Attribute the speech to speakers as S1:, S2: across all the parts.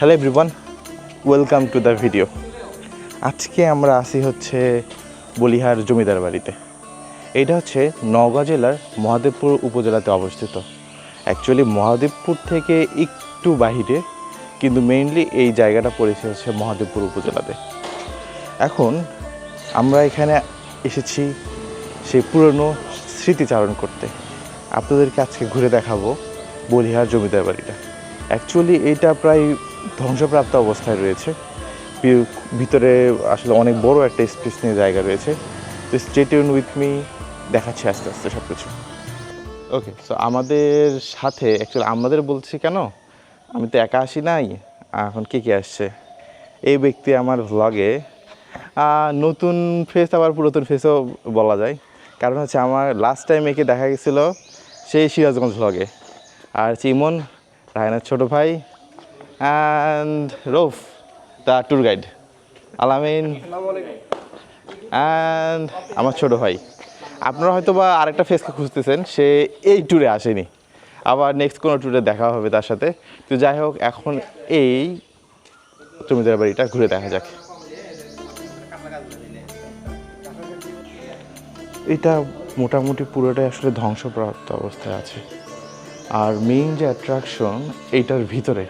S1: Hello everyone welcome to the video আজকে আমরা আসি হচ্ছে বলিহার জমিদার বাড়িতে। এটা হচ্ছে নওগাঁ জেলার মহাদেবপুর উপজেলাতে অবস্থিত। অ্যাকচুয়ালি মহাদেবপুর থেকে একটু বাহিরে, কিন্তু মেইনলি এই জায়গাটা পড়েছে হচ্ছে মহাদেবপুর উপজেলাতে। এখন আমরা এখানে এসেছি সেই পুরনো স্মৃতিচারণ করতে। আপনাদেরকে আজকে ঘুরে দেখাবো বলিহার জমিদার বাড়িটা। অ্যাকচুয়ালি এইটা প্রায় ধ্বংসপ্রাপ্ত অবস্থায় রয়েছে। ভিতরে আসলে অনেক বড় একটা স্পেস নিয়ে জায়গা রয়েছে। তো স্টেটিউন উইথ মি দেখাচ্ছে আস্তে আস্তে সব কিছু ওকে সো আমাদের সাথে অ্যাকচুয়ালি আমাদের বলছি কেন? আমি তো একা আসি নাই। এখন কে কে আসছে? এই ব্যক্তি আমার ভ্লগে নতুন ফেস আবার পুরাতন ফেসও বলা যায়। কারণ হচ্ছে আমার লাস্ট টাইম একে দেখা গেছিল, সেই সিরাজগঞ্জ ভ্লগে আর চিমন রায়নার ছোট ভাই and Rauf the tour guide Alamin and আমার ছোট ভাই। আপনারা হয়তো বা আরেকটা ফেসকে খুঁজতেছেন, সে এই ট্যুরে আসেনি। আবার নেক্সট কোনো ট্যুরে দেখা হবে তার সাথে। তো যাই হোক, এখন এই জমিদার বাড়িটা ঘুরে দেখা যাক। এটা মোটামুটি পুরোটাই আসলে ধ্বংসপ্রাপ্ত অবস্থায় আছে। আর মেইন যে অ্যাট্রাকশন এইটার ভিতরে।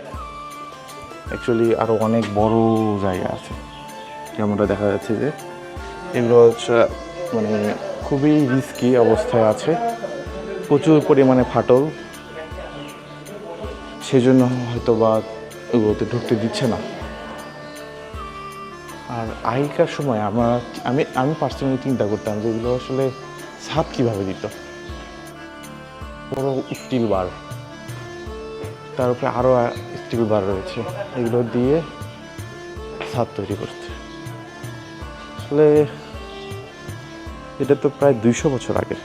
S1: অ্যাকচুয়ালি আরও অনেক বড় জায়গা আছে। যেমনটা দেখা যাচ্ছে যে, এগুলো হচ্ছে মানে খুবই রিস্কি অবস্থায় আছে। প্রচুর পরিমাণে ফাটল। সেজন্য হয়তো বা এগুলোতে ঢুকতে দিচ্ছে না। আর আগেকার সময় আমার, আমি আমি পার্সোনালি চিন্তা করতাম যে এগুলো আসলে ছাদ কীভাবে দিত? বড় স্টিল বার তার উপরে আরও স্টিল বার রয়েছে। এগুলো দিয়ে ছাদ তৈরি করছে আসলে এটা তো প্রায় দুইশো বছর আগে।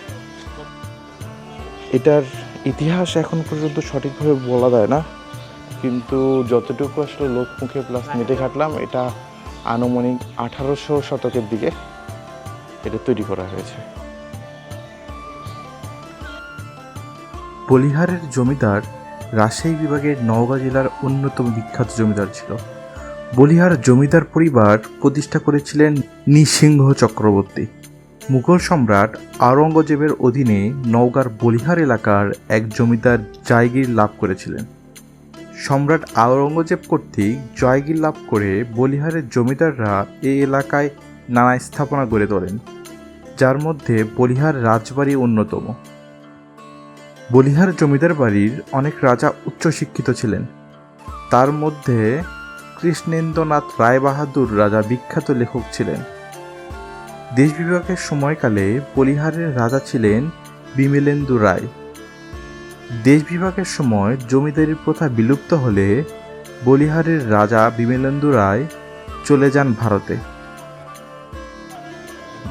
S1: এটার ইতিহাস এখন পর্যন্ত সঠিকভাবে বলা যায় না। কিন্তু যতটুকু আসলে লোকমুখে প্লাস নেটে ঘাটলাম এটা আনুমানিক আঠারোশো শতকের দিকে এটা তৈরি করা হয়েছে।
S2: বলিহারের জমিদার রাজশাহী বিভাগের নওগাঁ জেলার অন্যতম বিখ্যাত জমিদার ছিল। বলিহার জমিদার পরিবার প্রতিষ্ঠা করেছিলেন নৃসিংহ চক্রবর্তী। মুঘল সম্রাট আওরঙ্গজেবের অধীনে নওগাঁর বলিহার এলাকার এক জমিদার জায়গির লাভ করেছিলেন। সম্রাট আওরঙ্গজেব কর্তৃক জয়গির লাভ করে বলিহারের জমিদাররা এই এলাকায় নানা স্থাপনা গড়ে তোলেন, যার মধ্যে বলিহার রাজবাড়ি অন্যতম। বলিহার জমিদার বাড়ির অনেক রাজা উচ্চশিক্ষিত ছিলেন। তার মধ্যে কৃষ্ণেন্দ্রনাথ রায়বাহাদুর রাজা বিখ্যাত লেখক ছিলেন। দেশ বিভাগের সময়কালে বলিহারের রাজা ছিলেন বিমলেন্দু রায়। দেশ বিভাগের সময় জমিদারি প্রথা বিলুপ্ত হলে বলিহারের রাজা বিমলেন্দু রায় চলে যান ভারতে।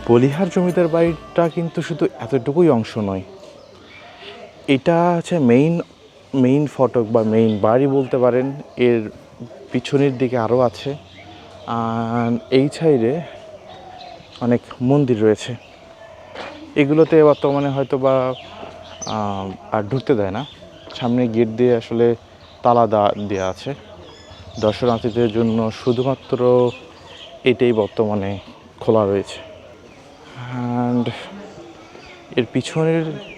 S1: বলিহার জমিদার বাড়িটা কিন্তু শুধু এতটুকুই অংশ নয় এটা হচ্ছে মেইন মেইন ফটক বা মেইন বাড়ি বলতে পারেন। এর পিছনের দিকে আরও আছে। আর এই সাইডে অনেক মন্দির রয়েছে। এগুলোতে বর্তমানে হয়তো বা আর ঢুকতে দেয় না। সামনে গেট দিয়ে আসলে তালা দেওয়া আছে। দর্শনার্থীদের জন্য শুধুমাত্র এটাই বর্তমানে খোলা রয়েছে। অ্যান্ড এর পিছনের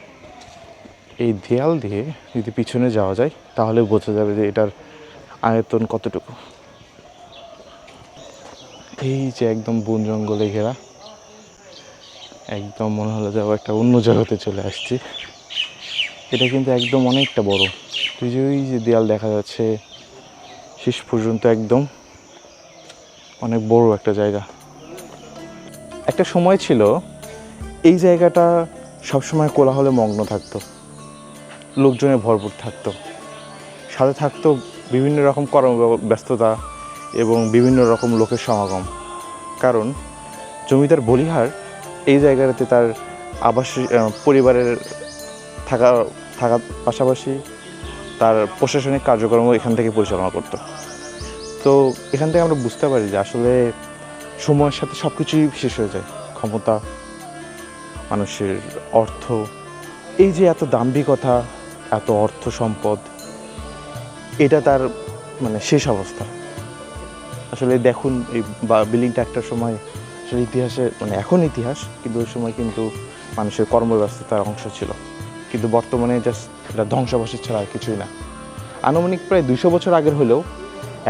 S1: এই দেয়াল দিয়ে যদি পিছনে যাওয়া যায়, তাহলে বোঝা যাবে যে এটার আয়তন কতটুকু। এই যে একদম বন জঙ্গলে ঘেরা, একদম মনে হলো যে একটা অন্য জগতে চলে আসছি। এটা কিন্তু একদম অনেকটা বড়। তুই যে ওই যে দেয়াল দেখা যাচ্ছে, শেষ পর্যন্ত একদম অনেক বড় একটা জায়গা। একটা সময় ছিল, এই জায়গাটা সবসময় কোলাহলে মগ্ন থাকতো। লোকজনে ভরপুর থাকতো। সাথে থাকতো বিভিন্ন রকম কর্মব্যস্ততা এবং বিভিন্ন রকম লোকের সমাগম। কারণ জমিদার বলিহার এই জায়গাটাতে তার আবাস পরিবারের থাকা, থাকার পাশাপাশি তার প্রশাসনিক কার্যক্রম এখান থেকে পরিচালনা করতো। তো এখান থেকে আমরা বুঝতে পারি যে আসলে সময়ের সাথে সব কিছুই শেষ হয়ে যায়। ক্ষমতা, মানুষের অর্থ, এই যে এত দাম্ভিকতা এত অর্থ সম্পদ, এটা তার মানে শেষ অবস্থা। আসলে দেখুন, এই বিল্ডিংটা একটা সময় আসলে ইতিহাসে মানে এখন ইতিহাস, কিন্তু ওই সময় কিন্তু মানুষের কর্মব্যস্ততার অংশ ছিল। কিন্তু বর্তমানে জাস্ট এটা ধ্বংসাবশেষ ছাড়া আর কিছুই না। আনুমানিক প্রায় দুশো বছর আগের হলেও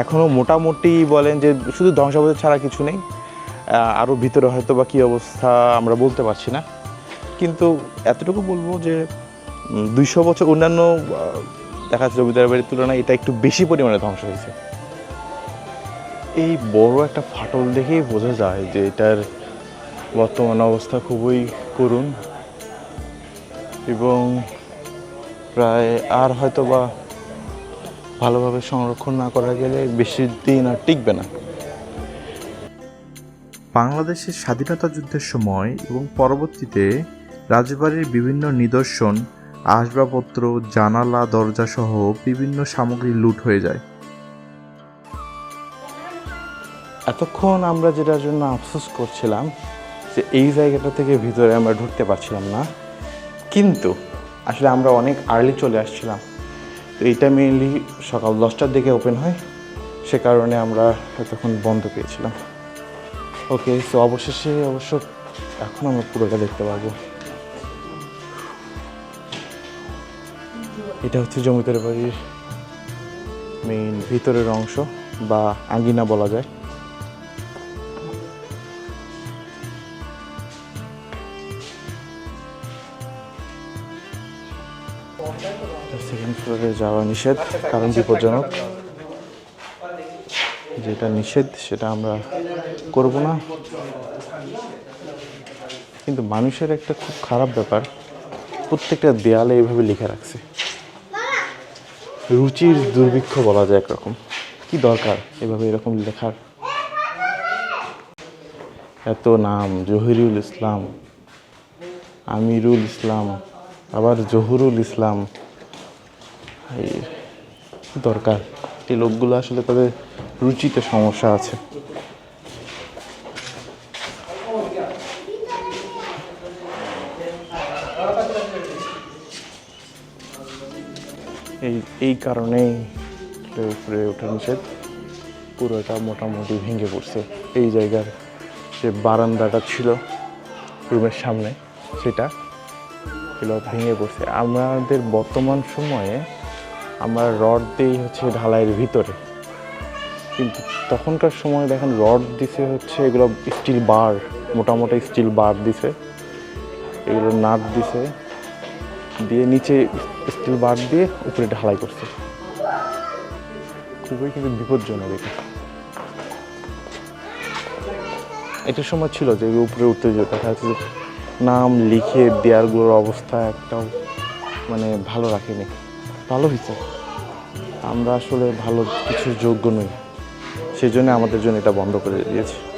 S1: এখনও মোটামুটি বলেন যে শুধু ধ্বংসাবশেষ ছাড়া কিছু নেই আরও ভিতরে হয়তো বা কী অবস্থা আমরা বলতে পারছি না। কিন্তু এতটুকু বলব যে দুইশো বছর অন্যান্য দেখা যাচ্ছে জমিদার বাড়ির তুলনায় এটা একটু বেশি পরিমাণে ধ্বংস হয়েছে। এই বড় একটা ফাটল দেখেই বোঝা যায় যে এটার বর্তমান অবস্থা খুবই করুণ এবং প্রায় আর হয়তো বা ভালোভাবে সংরক্ষণ না করা গেলে বেশি দিন আর টিকবে না।
S2: বাংলাদেশের স্বাধীনতা যুদ্ধের সময় এবং পরবর্তীতে রাজবাড়ির বিভিন্ন নিদর্শন আসবাবপত্র, জানালা দরজা সহ বিভিন্ন সামগ্রী লুট হয়ে যায়।
S1: এতক্ষণ আমরা যেটার জন্য আফসোস করছিলাম, যে এই জায়গাটা থেকে ভিতরে আমরা ঢুকতে পারছিলাম না। কিন্তু আসলে আমরা অনেক আর্লি চলে আসছিলাম। তো এইটা মেইনলি সকাল দশটার দিকে ওপেন হয়। সে কারণে আমরা এতক্ষণ বন্ধ পেয়েছিলাম। ওকে সো অবশেষে অবশ্য এখন আমরা পুরোটা দেখতে পারব। এটা হচ্ছে জমিদার বাড়ির মেইন ভিতরের অংশ বা আঙ্গিনা বলা যায়। সেকেন্ড ফ্লোরে যাওয়া নিষেধ, কারণ বিপজ্জনক। যেটা নিষেধ, সেটা আমরা করব না। কিন্তু মানুষের একটা খুব খারাপ ব্যাপার, প্রত্যেকটা দেয়ালে এইভাবে লিখে রাখছে। রুচির দুর্ভিক্ষ বলা যায় একরকম। কি দরকার এভাবে এরকম লেখার? এত নাম, জহিরুল ইসলাম, আমিরুল ইসলাম, আবার জহুরুল ইসলাম। দরকার? এই লোকগুলো আসলে তাদের রুচিতে সমস্যা আছে। এই কারণেই উপরে ওঠা নিষেধ। পুরোটা মোটামুটি ভেঙে পড়ছে। এই জায়গার যে বারান্দাটা ছিল, রুমের সামনে, সেটা এগুলো ভেঙে পড়ছে। আমাদের বর্তমান সময়ে আমরা রড দিয়েই হচ্ছে ঢালাইয়ের ভিতরে। কিন্তু তখনকার সময় দেখেন, রড দিছে হচ্ছে এগুলো স্টিল বার, মোটামোটা স্টিল বার দিছে। এগুলো নাট দিছে। দিয়ে নিচে স্টিল বার দিয়ে উপরে ঢালাই করছে। খুবই কিন্তু বিপজ্জনক এটা। এটার সময় ছিল যে উপরে উঠতে যেত দেখা যাচ্ছে যে নাম লিখে দেয়ালগুলোর অবস্থা একটাও মানে ভালো রাখেনি। ভালো হয়েছে। আমরা আসলে ভালো কিছু যোগ্য নই। সেই জন্য আমাদের জন্য এটা বন্ধ করে দিয়েছে।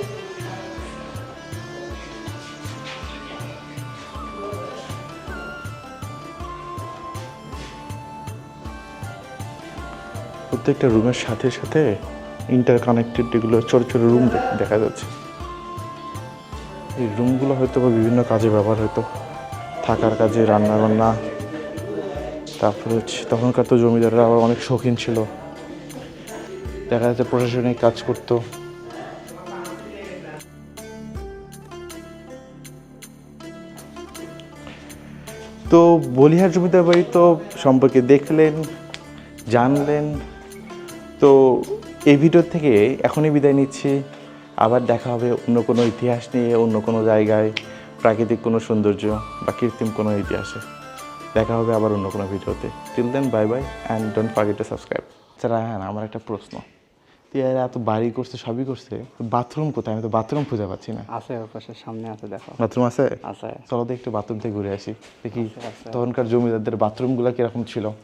S1: প্রত্যেকটা রুমের সাথে সাথে ইন্টার কানেক্টেড এগুলো ছোট ছোট রুম দেখা যাচ্ছে। এই রুমগুলো হয়তো বা বিভিন্ন কাজে ব্যবহার হতো থাকার কাজে রান্না বান্না তারপরে হচ্ছে তখনকার তো জমিদাররা আবার অনেক শৌখিন ছিল। দেখা যাচ্ছে প্রশাসনিক কাজ করতো। তো বলিহার জমিদার বাড়ি তো সম্পর্কে দেখলেন, জানলেন তো এই ভিডিও থেকে এখনই বিদায় নিচ্ছি। আবার দেখা হবে অন্য কোনো ইতিহাস নিয়ে অন্য কোনো জায়গায় প্রাকৃতিক কোনো সৌন্দর্য বা কৃত্রিম কোনো ইতিহাসে। দেখা হবে আবার অন্য কোনো ভিডিওতে। Till then bye bye and don't forget to subscribe আচ্ছা হ্যাঁ আমার একটা প্রশ্ন। তুই এত বাড়ি করছে সবই করছে বাথরুম কোথায়? আমি তো বাথরুম খুঁজে পাচ্ছি না।
S3: আছে পাশে সামনে আছে দেখো।
S1: বাথরুম আছে?
S3: আছে।
S1: চলো তো একটু বাথরুম থেকে ঘুরে আসি। দেখি তখনকার জমিদারদের বাথরুমগুলো কীরকম ছিল।